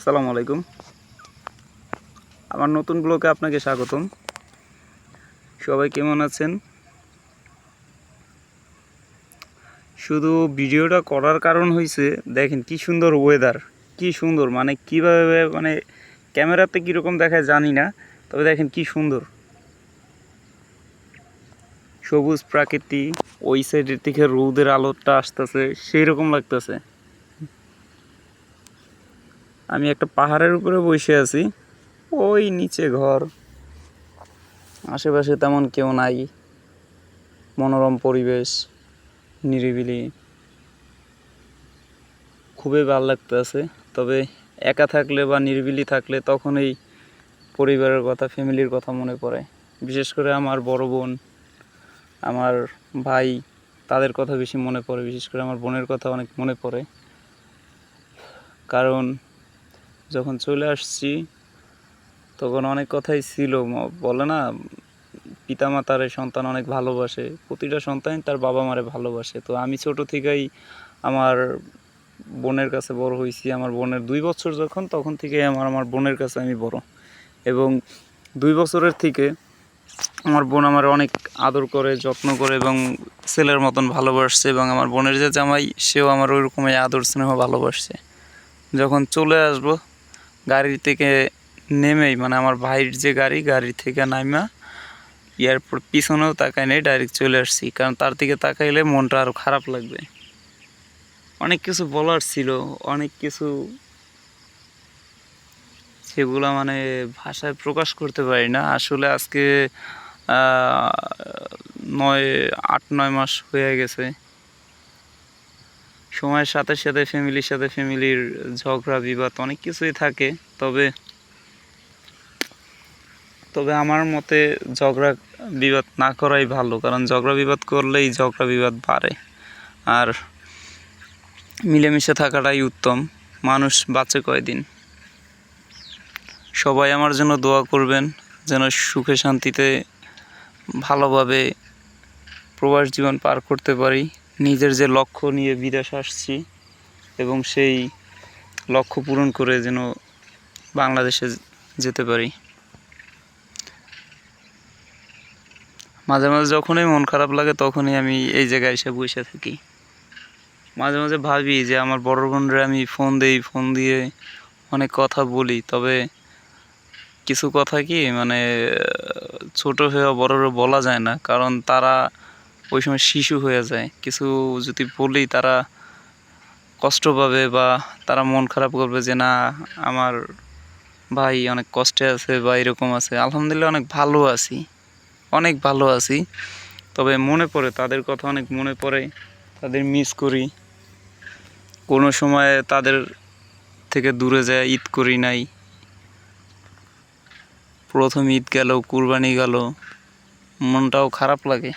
আসসালামু আলাইকুম। আমার নতুন ব্লগে আপনাকে স্বাগতম। সবাই কেমন আছেন? শুধু ভিডিওটা করার কারণ হয়েছে দেখেন কি সুন্দর ওয়েদার কি সুন্দর মানে কীভাবে মানে ক্যামেরাতে কীরকম দেখায় জানি না, তবে দেখেন কি সুন্দর। সবুজ প্রাকৃতি, ওই সাইডের থেকে রোদের আলোটা আসতেছে সেই রকম লাগতেছে। আমি একটা পাহাড়ের উপরে বসে আছি। ওই নিচে ঘর। আশেপাশে তেমন কেউ নাই। মনোরম পরিবেশ, নিরিবিলি। খুবই ভালো লাগতেছে। তবে একা থাকলে বা নিরিবিলি থাকলে তখন এই পরিবারের কথা, ফ্যামিলির কথা মনে পড়ে। বিশেষ করে আমার বড় বোন, আমার ভাই, তাদের কথা বেশি মনে পড়ে। বিশেষ করে আমার বোনের কথা অনেক মনে পড়ে। কারণ যখন চলে আসছি, তখন অনেক কথাই ছিল। বলে না, পিতামাতার সন্তান অনেক ভালোবাসে। প্রতিটা সন্তান তার বাবা মারে ভালোবাসে। তো আমি ছোট থেকেই আমার বোনের কাছে বড় হয়েছি। আমার বোনের দুই বছর যখন, তখন থেকে আমার আমার বোনের কাছে আমি বড়। এবং দুই বছরের থেকে আমার বোন আমার অনেক আদর করে, যত্ন করে এবং ছেলের মতন ভালোবাসছে এবং আমার বোনের যে জামাই, সেও আমার ওই ওইরকমই আদর স্নেহ ভালোবাসছে। যখন চলে আসব গাড়ি থেকে নেমেই মানে আমার ভাইয়ের যে গাড়ি গাড়ি থেকে নাইমা এয়ারপোর্ট পিছনেও তাকাই নেই ডাইরেক্ট চলে আসছি। কারণ তার দিকে তাকাইলে মনটা আরও খারাপ লাগবে। অনেক কিছু বলার ছিল, অনেক কিছু সেগুলো মানে ভাষায় প্রকাশ করতে পারি না। আসলে আজকে নয়, আট, নয় মাস হয়ে গেছে। সময়ের সাথে সাথে ফ্যামিলির সাথে ফ্যামিলির ঝগড়া, বিবাদ অনেক কিছুই থাকে। তবে তবে আমার মতে ঝগড়া, বিবাদ না করাই ভালো। কারণ ঝগড়া, বিবাদ করলেই ঝগড়া, বিবাদ বাড়ে। আর মিলেমিশে থাকাটাই উত্তম। মানুষ বাঁচে কয়দিন? সবাই আমার জন্য দোয়া করবেন যেন সুখে, শান্তিতে, ভালোভাবে প্রবাস জীবন পার করতে পারি। নিজের যে লক্ষ্য নিয়ে বিদেশ আসছি এবং সেই লক্ষ্য পূরণ করে যেন বাংলাদেশে যেতে পারি। মাঝে মাঝে যখনই মন খারাপ লাগে তখনই আমি এই জায়গায় এসে বসে থাকি। মাঝে মাঝে ভাবি যে আমার বড় বোনরা আমি ফোন দেই ফোন দিয়ে অনেক কথা বলি। তবে কিছু কথা কি মানে ছোট হয়ে বড়রা বলা যায় না। কারণ তারা ওই সময় শিশু হয়ে যায়। কিছু যদি বলি তারা কষ্ট পাবে বা তারা মন খারাপ করবে যে, না, আমার ভাই অনেক কষ্টে আছে বা এরকম আছে। আলহামদুলিল্লাহ অনেক ভালো আছি। অনেক ভালো আছি। তবে মনে পড়ে, তাদের কথা অনেক মনে পড়ে, তাদের মিস করি। কোনো সময় তাদের থেকে দূরে যায়, ঈদ করি নাই। প্রথম ঈদ গেল, কুরবানি গেল। মনটাও খারাপ লাগে।